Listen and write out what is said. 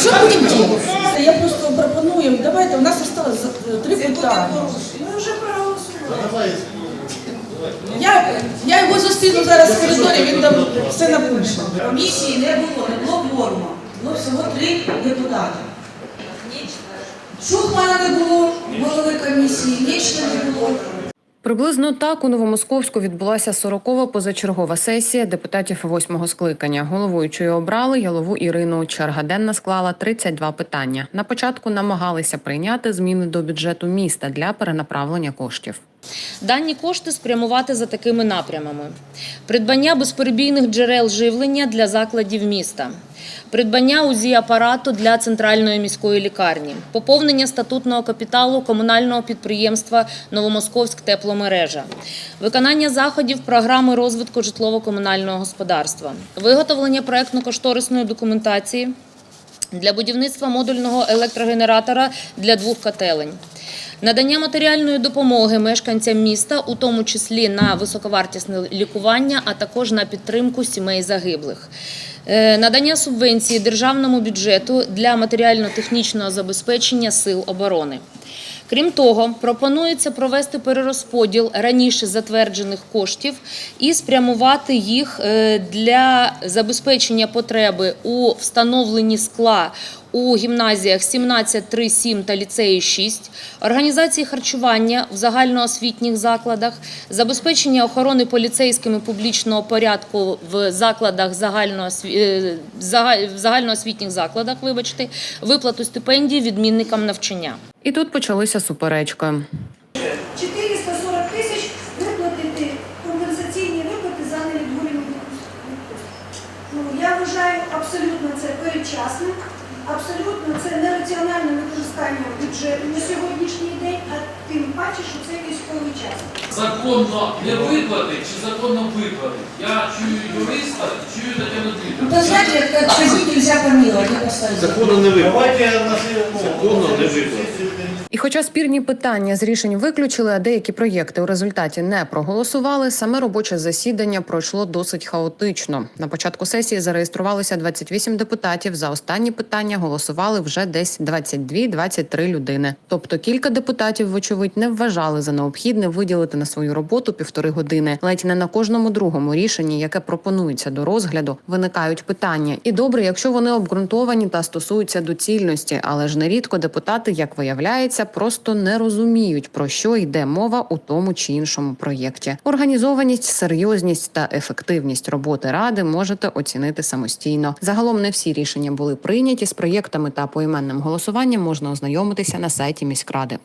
Що будемо робити? Я просто пропоную, давайте, у нас осталось три питання. Ми вже проголосували. Я, я його зустріну зараз в коридорі, він там все напише. Комісії не було, не було кворуму. Було всього три депутати. Шухмана не було, голови комісії, Нічна не було. Приблизно так у Новомосковську відбулася 40-ва позачергова сесія депутатів восьмого скликання. Головуючою обрали Ялову Ірину. Черга денна склала 32 питання. На початку намагалися прийняти зміни до бюджету міста для перенаправлення коштів. Дані кошти спрямувати за такими напрямами: придбання безперебійних джерел живлення для закладів міста, придбання УЗІ апарату для центральної міської лікарні, поповнення статутного капіталу комунального підприємства Новомосковськ тепломережа, виконання заходів програми розвитку житлово-комунального господарства, виготовлення проектно-кошторисної документації для будівництва модульного електрогенератора для двох котелень. Надання матеріальної допомоги мешканцям міста, у тому числі на високовартісне лікування, а також на підтримку сімей загиблих. Е, Надання субвенції державному бюджету для матеріально-технічного забезпечення сил оборони. Крім того, пропонується провести перерозподіл раніше затверджених коштів і спрямувати їх е, для забезпечення потреби у встановленні скла у гімназіях 17-3-7 та ліцеї 6, організації харчування в загальноосвітніх закладах, забезпечення охорони поліцейськими публічного порядку в закладах загальноосві- е, загальноосвітніх закладах, вибачте, виплату стипендій відмінникам навчання. І тут почалися суперечки. 440 тисяч виплатити компенсаційні виплати за невідгулені. Ну, я вважаю абсолютно це передчасним, абсолютно це нераціональне використання бюджету на сьогоднішній тим паче, що це військовий час. Законно не виплатить чи законно виплатить? Я чую юриста чую Тетяну Ну, Дмитрівну. то знаєте, як казитель нельзя помиловать, я поставлю. Законно не виплатить. Давайте на. Законно не виплатить. І хоча спірні питання з рішень виключили, а деякі проєкти у результаті не проголосували, саме робоче засідання пройшло досить хаотично. На початку сесії зареєструвалося 28 депутатів. За останні питання голосували вже десь 22-23 людини. Тобто кілька депутатів, вочевидь, не вважали за необхідне виділити на свою роботу півтори години. Ледь не на кожному другому рішенні, яке пропонується до розгляду, виникають питання. І добре, якщо вони обґрунтовані та стосуються доцільності, але ж нерідко депутати, як виявляється, просто не розуміють про що йде мова у тому чи іншому проєкті. Організованість, серйозність та ефективність роботи ради можете оцінити самостійно. Загалом не всі рішення були прийняті з проєктами та поіменним голосуванням можна ознайомитися на сайті міськради.